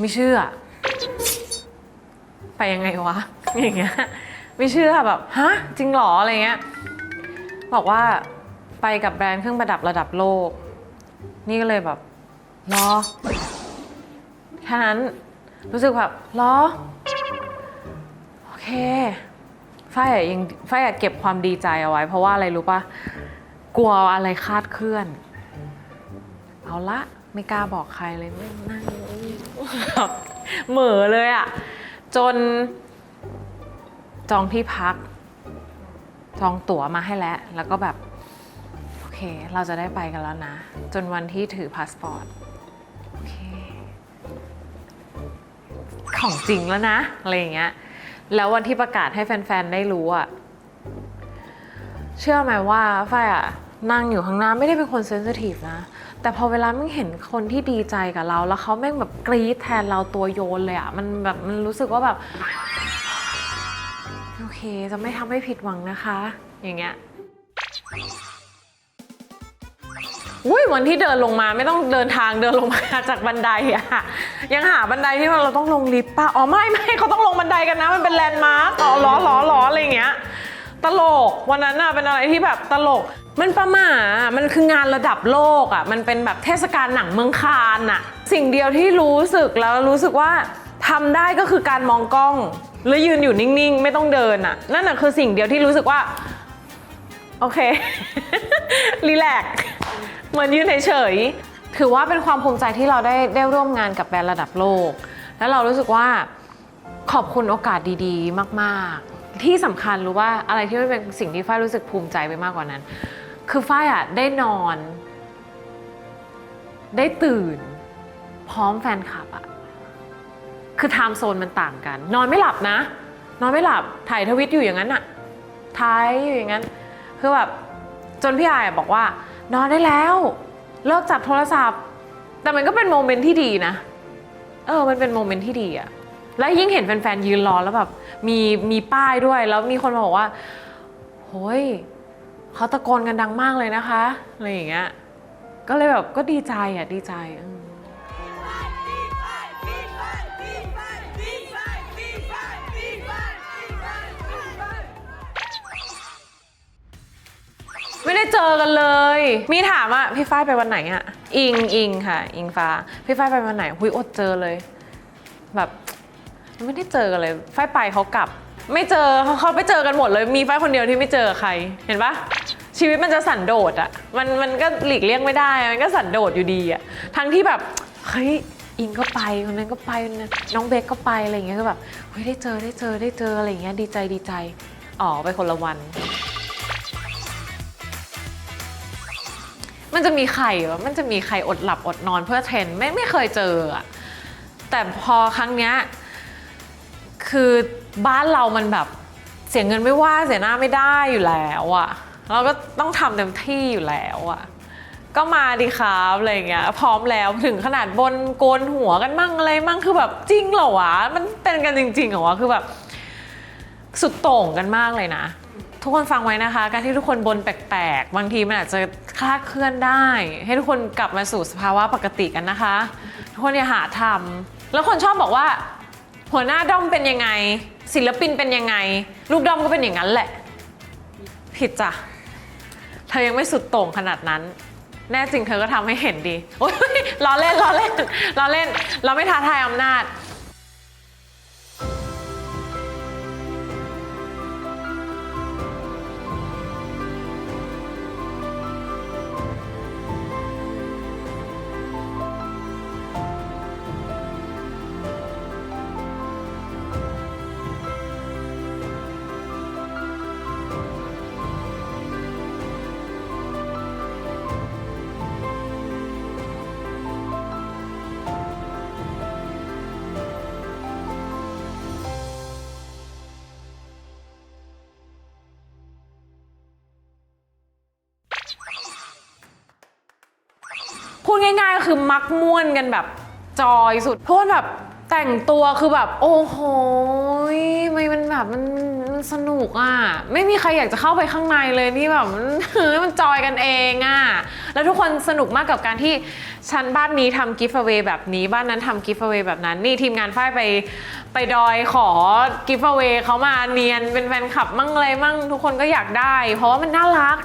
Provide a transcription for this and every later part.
ไม่เชื่อ ไปยังไงวะ อย่างเงี้ย ไม่เชื่อแบบ ฮะ จริงหรอ อะไรเงี้ย บอกว่าไปกับแบรนด์เครื่องประดับระดับโลก นี่ก็เลยแบบรอแค่นั้นรู้สึกแบบรอ โอเคฝ้ายอะยังฝ้ายอะเก็บความดีใจเอาไว้ เพราะว่าอะไรรู้ปะกลัวอะไรคาดเคลื่อน เอาละ ไม่กล้าบอกใครเลยไม่นั่ง แบบเหม่อเลยอะจนจองที่พัก จองตั๋วมาให้แล้ว แล้วก็แบบ โอเค เราจะได้ไปกันแล้วนะ จนวันที่ถือพาสปอร์ตโอเค ของจริงแล้วนะ อะไรอย่างเงี้ย แล้ววันที่ประกาศให้แฟน ๆ ได้รู้อะเชื่อไหมว่าฝ้ายอะนั่งอยู่ข้างหน้าไม่ได้เป็นคนเซนซิทีฟนะ แต่พอเวลาไม่เห็นคนที่ดีใจกับเรา แล้วเขาแม่งแบบกรี๊ดแทนเราตัวโยนเลยอะมันแบบมันรู้สึกว่าแบบ โอเคจะไม่ทำให้ผิดหวังนะคะ อย่างเงี้ยอุ้ยวันที่เดินลงมาไม่ต้องเดินทางเดินลงมาจากบันไดอะยังหาบันไดที่เราต้องลงลิฟต์ป่ะอ๋อไม่ไม่เขาต้องลงบันไดกันนะ มันเป็นแลนด์มาร์กอ๋อล้อล้อล้ออะไรอย่างเงี้ยตลกวันนั้นอะเป็นอะไรที่แบบตลก มันประหมามันคืองานระดับโลกอะมันเป็นแบบเทศกาลหนังเมืองคานอะสิ่งเดียวที่รู้สึกแล้วรู้สึกว่าทำได้ก็คือการมองกล้อง แล้วยืนอยู่นิ่งๆ ไม่ต้องเดินอะนั่นอะคือสิ่งเดียวที่รู้สึกว่า โอเค รีแลกเหมือนยืนเฉยๆ ถือว่าเป็นความภูมิใจที่เราได้ได้ร่วมงานกับแบรนด์ระดับโลก แล้วเรารู้สึกว่าขอบคุณโอกาสดีๆ มาก ๆ ที่สำคัญรู้ว่าอะไรที่ไม่เป็นสิ่งที่ฝ้ายรู้สึกภูมิใจไปมากกว่านั้น คือฝ้ายอะได้นอน ได้ตื่น พร้อมแฟนคลับอะคือไทม์โซนมันต่างกัน นอนไม่หลับนะ นอนไม่หลับถ่ายทวิตอยู่อย่างนั้นอะถ่ายอยู่อย่างนั้น คือแบบจนพี่อายอะบอกว่า นอนได้แล้ว เลิกจับโทรศัพท์ แต่มันก็เป็นโมเมนต์ที่ดีนะ เออ มันเป็นโมเมนต์ที่ดีอะแล้วยิ่งเห็นแฟนๆยืนรอแล้วแบบมีมีป้ายด้วย แล้วมีคนมาบอกว่าโฮ้ย เขาตะโกนกันดังมากเลยนะคะอะไรอย่างเงี้ยก็เลยแบบก็ดีใจอะดีใจไม่ได้เจอกันเลย มีถามว่าพี่ฝ้ายไปวันไหนอะอิงอิงค่ะ อิงฟ้า พี่ฝ้ายไปวันไหนหุยอดเจอเลย แบบไม่ได้เจอกันเลยฝ้ายไปเขากลับ ไม่เจอเขาเขาไปเจอกันหมดเลย มีฝ้ายคนเดียวที่ไม่เจอใคร เห็นปะ ชีวิตมันจะสันโดษอะมันมันก็หลีกเลี่ยงไม่ได้ มันก็สันโดษอยู่ดีอะทั้งที่แบบเฮ้ยอิงก็ไปคนนั้นก็ไปคนนั้นน้องเบคก็ไปอะไรอย่างเงี้ยก็แบบเฮ้ยได้เจอได้เจอได้เจออะไรอย่างเงี้ยดีใจดีใจอ๋อไปคนละวัน มันจะมีใครวะมันจะมีใครอดหลับอดนอนเพื่อเทรนไม่ไม่เคยเจออะแต่พอครั้งเนี้ยคือบ้านเรามันแบบเสียเงินไม่ว่าเสียหน้าไม่ได้อยู่แล้วอะ เราก็ต้องทำเต็มที่อยู่แล้วอะก็มาดีครับอะไรเงี้ยพร้อมแล้วถึงขนาดบนโกนหัวกันมั่งอะไรมั่งคือแบบจริงเหรอวะมันเป็นกันจริงๆเหรอวะคือแบบสุดโต่งกันมากเลยนะ ทุกคนฟังไว้นะคะ การที่ทุกคนบนแปลกๆ บางทีมันอาจจะคลาดเคลื่อนได้ ให้ทุกคนกลับมาสู่สภาวะปกติกันนะคะ ทุกคนอย่าหาทำแล้วคนชอบบอกว่า หัวหน้าด้อมเป็นยังไง ศิลปินเป็นยังไง ลูกด้อมก็เป็นอย่างนั้นแหละ ผิดจ้ะ เธอยังไม่สุดโต่งขนาดนั้น แน่จริงเธอก็ทำให้เห็นดีโอ๊ยล้อเล่นล้อเล่นล้อเล่น เราไม่ท้าทายอำนาจ ง่ายๆก็คือมักม่วนกันแบบจอยสุดเพราะว่าแบบแต่งตัวคือแบบ โอ้โหยมันมันแบบมันมันสนุกอะ ไม่มีใครอยากจะเข้าไปข้างในเลยนี่แบบมันมันจอยกันเองอะ แล้วทุกคนสนุกมากกับการที่ชั้นบ้านนี้ทำกิฟต์เวย์แบบนี้บ้านนั้นทำกิฟต์เวย์แบบนั้น นี่ทีมงานฝ้ายไปไปดอยขอกิฟต์เวย์เขามาเนียนเป็นแฟนคลับมั่งอะไรมั่งทุกคนก็อยากได้ เพราะว่ามันน่ารัก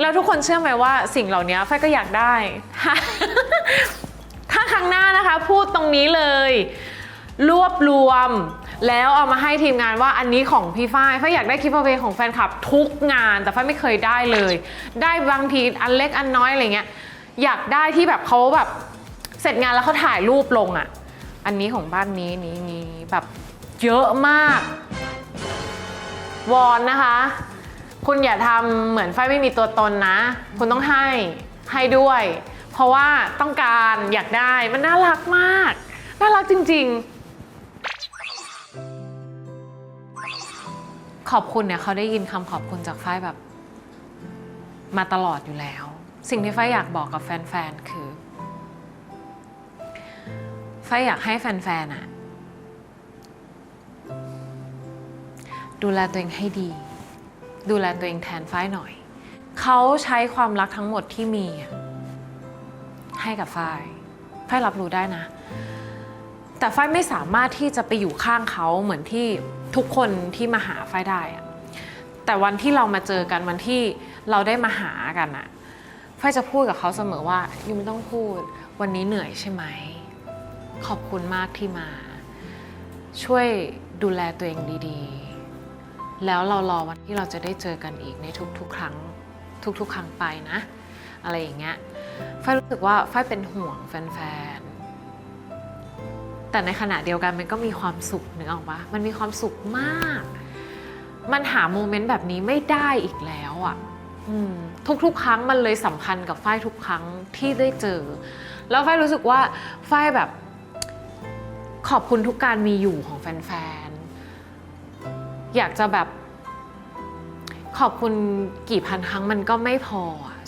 แล้วทุกคนเชื่อไหมว่าสิ่งเหล่านี้ฝ้ายก็อยากได้ ถ้าครั้งหน้านะคะพูดตรงนี้เลย รวบรวม แล้วเอามาให้ทีมงานว่าอันนี้ของพี่ฝ้ายฝ้ายอยากได้คลิปเวของแฟนคลับทุกงาน แต่ฝ้ายไม่เคยได้เลย ได้บางทีอันเล็กอันน้อยอะไรเงี้ยอยากได้ที่แบบเขาแบบเสร็จงานแล้วเขาถ่ายรูปลงอะ่ะ อันนี้ของบ้านนี้นี้นี้แบบเยอะมาก วอนนะคะ คุณอย่าทำเหมือนฝ้ายไม่มีตัวตนนะ คุณต้องให้ให้ด้วย เพราะว่าต้องการอยากได้มันน่ารักมาก น่ารักจริง ๆ ขอบคุณเนี่ยเขาได้ยินคำขอบคุณจากฝ้ายแบบ มาตลอดอยู่แล้ว สิ่งที่ฝ้ายอยากบอกกับแฟน ๆ คือฝ้ายอยากให้แฟน ๆอะดูแลตัวเองให้ดี ดูแลตัวเองแทนฝ้ายหน่อย เขาใช้ความรักทั้งหมดที่มี ให้กับฝ้ายฝ้ายรับรู้ได้นะ แต่ฝ้ายไม่สามารถที่จะไปอยู่ข้างเขาเหมือนที่ทุกคนที่มาหาฝ้ายได้อะแต่วันที่เรามาเจอกันวันที่เราได้มาหากันอะฝ้ายจะพูดกับเขาเสมอว่ายูไม่ต้องพูด วันนี้เหนื่อยใช่ไหม ขอบคุณมากที่มา ช่วยดูแลตัวเองดี ๆ แล้วเรารอวันที่เราจะได้เจอกันอีกในทุกๆ ครั้ง ทุกๆ ครั้งไปนะ อะไรอย่างเงี้ยฝ้ายรู้สึกว่าฝ้ายเป็นห่วงแฟนๆ แต่ในขณะเดียวกันมันก็มีความสุขนึกออกปะมันมีความสุขมาก มันหาโมเมนต์แบบนี้ไม่ได้อีกแล้วอะ่ะทุกๆ ครั้งมันเลยสำคัญกับฝ้ายทุกครั้งที่ได้เจอ แล้วฝ้ายรู้สึกว่าฝ้ายแบบขอบคุณทุกการมีอยู่ของแฟนๆ อยากจะแบบขอบคุณกี่พันครั้งมันก็ไม่พอ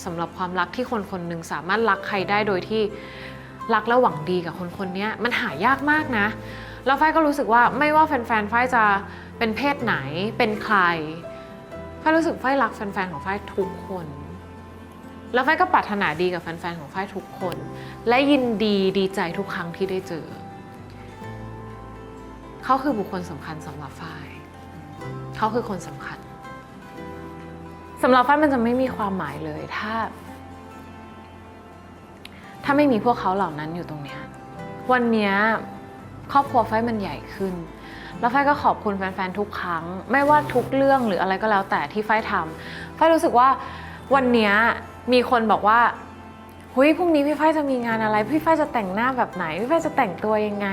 สำหรับความรักที่คนคนหนึ่งสามารถรักใครได้โดยที่รักและหวังดีกับคนคนนี้มันหายากมากนะ แล้วฝ้ายก็รู้สึกว่าไม่ว่าแฟนๆฝ้ายจะเป็นเพศไหนเป็นใครฝ้ายรู้สึกฝ้ายรักแฟนๆของฝ้ายทุกคน แล้วฝ้ายก็ปรารถนาดีกับแฟนๆของฝ้ายทุกคน และยินดีดีใจทุกครั้งที่ได้เจอ เขาคือบุคคลสำคัญสำหรับฝ้าย เขาคือคนสำคัญสำหรับฝ้ายมันจะไม่มีความหมายเลยถ้า ถ้าไม่มีพวกเขาเหล่านั้นอยู่ตรงเนี้ยวันเนี้ยครอบครัวฝ้ายมันใหญ่ขึ้น แล้วฝ้ายก็ขอบคุณแฟนๆทุกครั้ง ไม่ว่าทุกเรื่องหรืออะไรก็แล้วแต่ที่ฝ้ายทำฝ้ายรู้สึกว่าวันเนี้ยมีคนบอกว่าหุยพรุ่งนี้พี่ฝ้ายจะมีงานอะไร พี่ฝ้ายจะแต่งหน้าแบบไหน พี่ฝ้ายจะแต่งตัวยังไง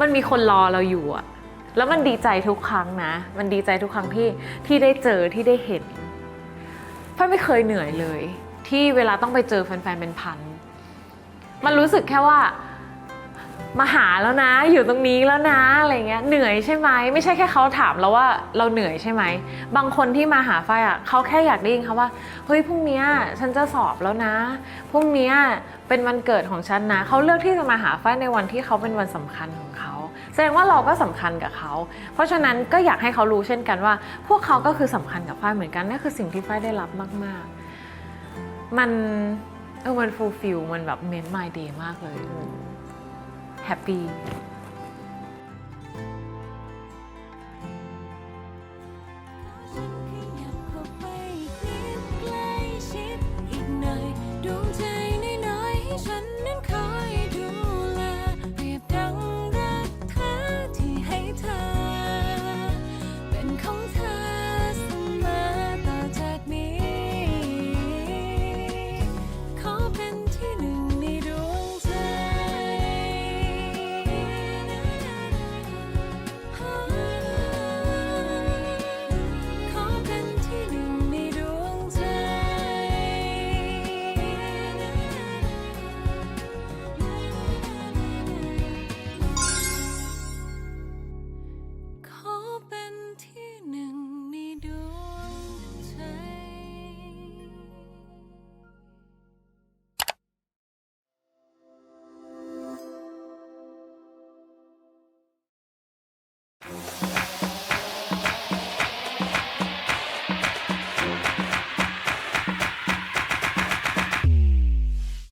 มันมีคนรอเราอยู่อะ แล้วมันดีใจทุกครั้งนะ มันดีใจทุกครั้งที่ที่ได้เจอที่ได้เห็นฝ้ายไม่เคยเหนื่อยเลย ที่เวลาต้องไปเจอแฟนๆเป็นพัน มันรู้สึกแค่ว่ามาหาแล้วนะ อยู่ตรงนี้แล้วนะอะไรเงี้ยเหนื่อยใช่ไหมไม่ใช่แค่เขาถามเราว่าเราเหนื่อยใช่ไหมบางคนที่มาหาฝ้ายอะเขาแค่อยากได้ยินคำว่าเฮ้ยพรุ่งนี้ฉันจะสอบแล้วนะพรุ่งนี้เป็นวันเกิดของฉันนะเขาเลือกที่จะมาหาฝ้ายในวันที่เขาเป็นวันสำคัญของเขา ดงว่าเราก็สำคัญกับเขา เพราะฉะนั้นก็อยากให้เขารู้เช่นกันว่า พวกเขาก็คือสำคัญกับฝ้ายเหมือนกันนั่นคือสิ่งที่ฝ้ายได้รับมาก ๆ มันเออมันฟูลฟิลมันแบบเมนต์มายเดย์มากเลยแฮปปี้